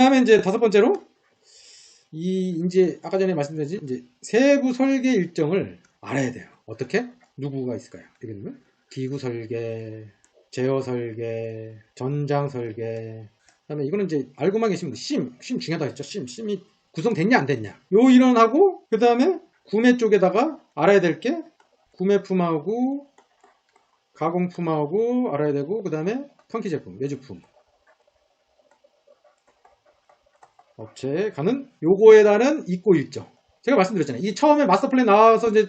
다음에 이제 다섯 번째로 이 이제 아까 전에 말씀드렸지 이제 세부 설계 일정을 알아야 돼요. 어떻게? 누구가 있을까요? 이게 되면 기구 설계, 제어 설계, 전장 설계. 그다음에 이거는 이제 알고만 계시면 심, 심 중요하다 했죠. 심, 심이 구성됐냐 안 됐냐. 요 일원하고 그다음에 구매 쪽에다가 알아야 될 게 구매품하고 가공품하고 알아야 되고 그다음에 턴키 제품, 외주품. 업체에 가는 요거에 따른 입고 일정. 제가 말씀드렸잖아요. 이 처음에 마스터 플랜 나와서 이제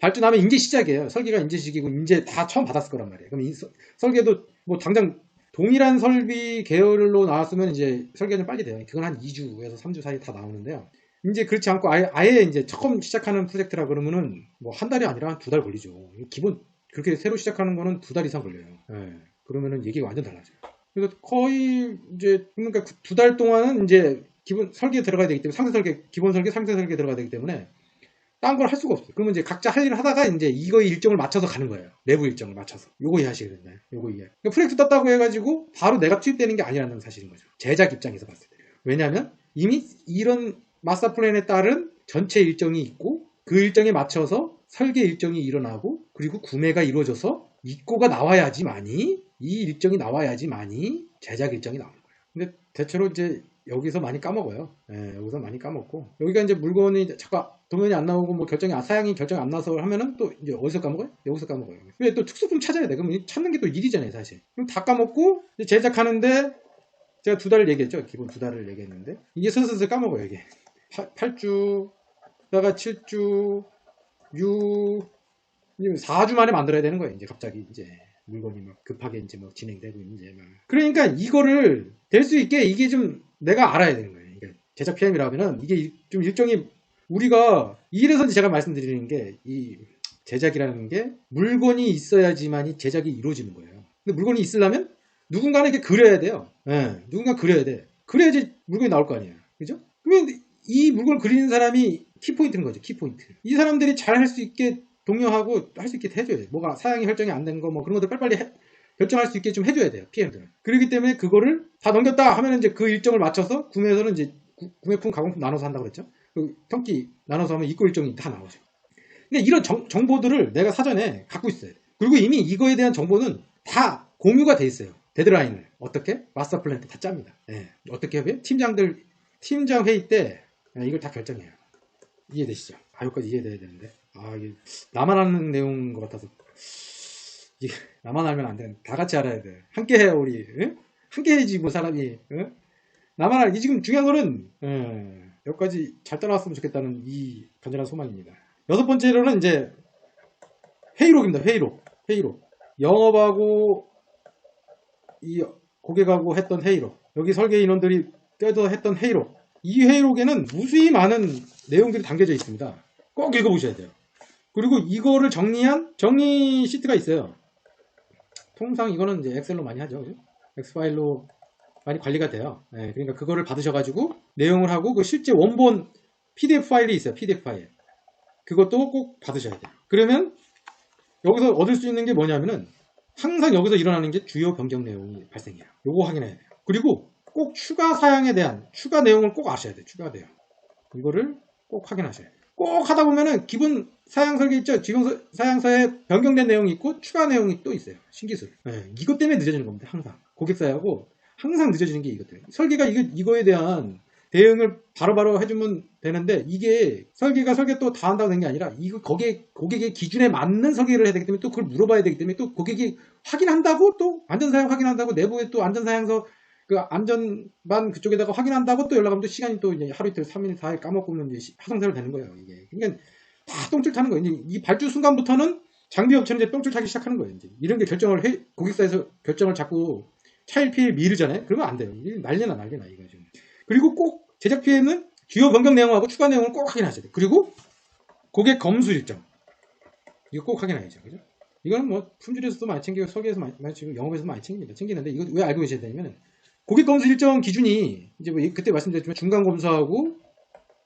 발주나면 이제 시작이에요. 설계가 이제 시기고 이제 다 처음 받았을 거란 말이에요. 그럼 이 서- 설계도 뭐 당장 동일한 설비 계열로 나왔으면 이제 설계가 좀 빨리 돼요. 그건 한 2주에서 3주 사이 다 나오는데요. 이제 그렇지 않고 아예, 아예 이제 처음 시작하는 프로젝트라 그러면은 뭐 한 달이 아니라 한 두 달 걸리죠. 기본 그렇게 새로 시작하는 거는 두 달 이상 걸려요. 예. 그러면은 얘기가 완전 달라져요. 그래서 거의 이제 그러니까 두 달 동안은 이제 기본 설계 들어가야 되기 때문에 상세 설계, 기본 설계, 상세 설계 들어가야 되기 때문에 딴 걸 할 수가 없어요. 그러면 이제 각자 할 일을 하다가 이제 이거의 일정을 맞춰서 가는 거예요. 내부 일정을 맞춰서. 요거 이해하시게 된다. 요거 이해. 그러니까 프로젝트 떴다고 해가지고 바로 내가 투입되는 게 아니라는 사실인 거죠. 제작 입장에서 봤을 때. 왜냐하면 이미 이런 마스터 플랜에 따른 전체 일정이 있고 그 일정에 맞춰서 설계 일정이 일어나고 그리고 구매가 이루어져서 입고가 나와야지만이 이 일정이 나와야지만이 제작 일정이 나오는 거예요. 근데 대체로 이제 여기서 많이 까먹어요. 예, 여기서 많이 까먹고 여기가 이제 물건이 잠깐 동현이 안 나오고 뭐 결정이 안- 사양이 결정이 안 나서 하면은 또 이제 어디서 까먹어요? 여기서 까먹어요. 왜 또 특수품 찾아야 돼? 그럼 이 찾는 게 또 일이잖아요, 사실. 그럼 다 까먹고 제작하는데 제가 두 달을 얘기했죠. 기본 두 달을 얘기했는데 이게 슬슬 까먹어요, 이게. 8, 주 다가 7주, 6, 4주 만에 만들어야 되는 거예요. 이제 갑자기 이제 물건이 막 급하게 이제 막 진행되고 이제 막. 그러니까 이거를 될 수 있게 이게 좀 내가 알아야 되는 거예요. 이게 제작 PM이라 하면은 이게 일- 좀 일정이 우리가 이래서 제가 말씀드리는 게 이 제작이라는 게 물건이 있어야지만이 제작이 이루어지는 거예요. 근데 물건이 있으려면 누군가는 이렇게 그려야 돼요. 예, 누군가 그려야 돼. 그래야지 물건이 나올 거 아니에요. 그죠? 그러면 이 물건을 그리는 사람이 키포인트인 거죠. 키포인트. 이 사람들이 잘 할 수 있게 독려하고 할 수 있게 해줘야 돼요. 뭐가 사양이 설정이 안 된 거 뭐 그런 것들 빨리빨리 해- 결정할 수 있게 좀 해줘야 돼요. PM들은. 그렇기 때문에 그거를 다 넘겼다 하면 이제 그 일정을 맞춰서 구매에서는 이제 구- 구매품, 가공품 나눠서 한다고 그랬죠. 그 평기 나눠서 하면 입고 일정이 다 나오죠. 근데 이런 정, 정보들을 내가 사전에 갖고 있어야 돼. 그리고 이미 이거에 대한 정보는 다 공유가 돼 있어요. 데드라인을. 어떻게? 마스터 플랜 때다 짭니다. 예. 어떻게 하면? 팀장들, 팀장 회의 때 예, 이걸 다 결정해요. 이해되시죠? 아, 여기까지 이해돼야 되는데. 아, 나만 아는 내용인 것 같아서. 이게 나만 알면 안 돼. 다 같이 알아야 돼. 함께 해요, 우리. 응? 함께 해야지, 뭐, 사람이. 응? 나만 알, 이 지금 중요한 거는, 예, 여기까지 잘 따라왔으면 좋겠다는 이 간절한 소망입니다. 여섯 번째로는 이제, 회의록입니다, 회의록. 회의록. 영업하고, 이 고객하고 했던 회의록. 여기 설계 인원들이 떼서 했던 회의록. 이 회의록에는 무수히 많은 내용들이 담겨져 있습니다. 꼭 읽어보셔야 돼요. 그리고 이거를 정리한 정리 시트가 있어요. 통상 이거는 이제 엑셀로 많이 하죠. 엑스파일로 많이 관리가 돼요. 네, 그러니까 그거를 받으셔가지고 내용을 하고 그 실제 원본 PDF 파일이 있어요. PDF 파일. 그것도 꼭 받으셔야 돼요. 그러면 여기서 얻을 수 있는 게 뭐냐면은 항상 여기서 일어나는 게 주요 변경 내용이 발생해요. 요거 확인해야 돼요. 그리고 꼭 추가 사양에 대한 추가 내용을 꼭 아셔야 돼요. 추가 내용. 이거를 꼭 확인하셔야 돼요. 꼭 하다 보면은 기본 사양 설계 있죠? 지금 사양서에 변경된 내용이 있고 추가 내용이 또 있어요. 신기술. 네, 이것 때문에 늦어지는 겁니다. 항상. 고객사하고 항상 늦어지는 게 이것 때문에. 설계가 이거, 이거에 대한 대응을 바로바로 해주면 되는데 이게 설계가 설계 또 다 한다고 되는 게 아니라 이거 거기에 고객의 기준에 맞는 설계를 해야 되기 때문에 또 그걸 물어봐야 되기 때문에 또 고객이 확인한다고 또 안전사양 확인한다고 내부에 또 안전사양서 그 안전반 그쪽에다가 확인한다고 또 연락하면 또 시간이 또 이제 하루 이틀, 3일, 4일 까먹고 는 이제 하성세로 되는 거예요. 이게. 그러니까 다 똥줄 타는 거예요. 이제 이 발주 순간부터는 장비 업체는 이제 똥줄 타기 시작하는 거예요. 이제 이런 게 결정을 해, 고객사에서 결정을 자꾸 차일피일 미루잖아요. 그러면 안 돼요. 난리나 난리나 이거 지금. 그리고 꼭 제작 피해는 주요 변경 내용하고 추가 내용을 꼭 확인하셔야 돼요. 그리고 고객 검수 일정. 이거 꼭 확인해야죠. 그죠? 이거는 뭐 품질에서도 많이 챙기고 설계에서 많이, 많이 챙기고 영업에서도 많이 챙깁니다. 챙기는데 이거 왜 알고 계셔야 되냐면 고객 검수 일정 기준이 이제 뭐 그때 말씀드렸지만 중간 검수하고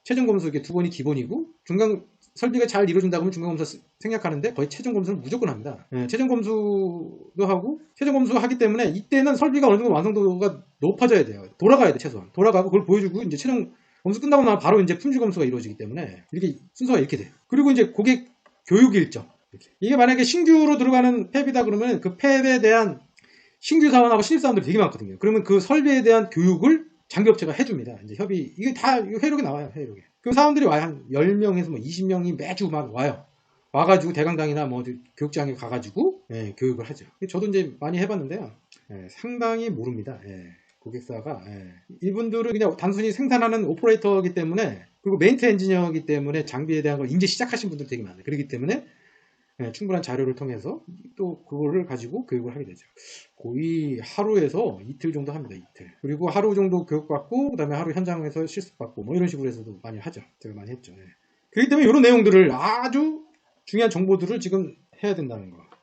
최종 검수 이게 두 번이 기본이고 중간 설비가 잘 이루어진다 그러면 중간검수 쓰- 생략하는데 거의 최종 검수를 무조건 합니다. 예, 최종 검수도 하고 최종 검수 하기 때문에 이때는 설비가 어느 정도 완성도가 높아져야 돼요. 돌아가야 돼 최소한. 돌아가고 그걸 보여주고 이제 최종 검수 끝나고 나면 바로 이제 품질 검수가 이루어지기 때문에 이렇게 순서가 이렇게 돼. 그리고 이제 고객 교육 일정. 이렇게. 이게 만약에 신규로 들어가는 팹이다 그러면 그 팹에 대한 신규 사원하고 신입 사원들이 되게 많거든요. 그러면 그 설비에 대한 교육을 장기업체가 해줍니다. 이제 협의, 이게 다 회록에 나와요, 회록에. 그 사원들이 와요. 한 10명에서 뭐 20명이 매주 막 와요. 와가지고 대강당이나 뭐 교육장에 가가지고, 예, 교육을 하죠. 저도 이제 많이 해봤는데요. 예, 상당히 모릅니다. 예, 고객사가. 예. 이분들은 그냥 단순히 생산하는 오퍼레이터이기 때문에, 그리고 메인트 엔지니어이기 때문에 장비에 대한 걸 이제 시작하신 분들 되게 많아요. 그렇기 때문에, 예, 충분한 자료를 통해서 또 그거를 가지고 교육을 하게 되죠. 거의 하루에서 이틀 정도 합니다. 이틀. 그리고 하루 정도 교육받고 그다음에 하루 현장에서 실습받고 뭐 이런 식으로 해서도 많이 하죠. 제가 많이 했죠. 예. 그렇기 때문에 이런 내용들을 아주 중요한 정보들을 지금 해야 된다는 거.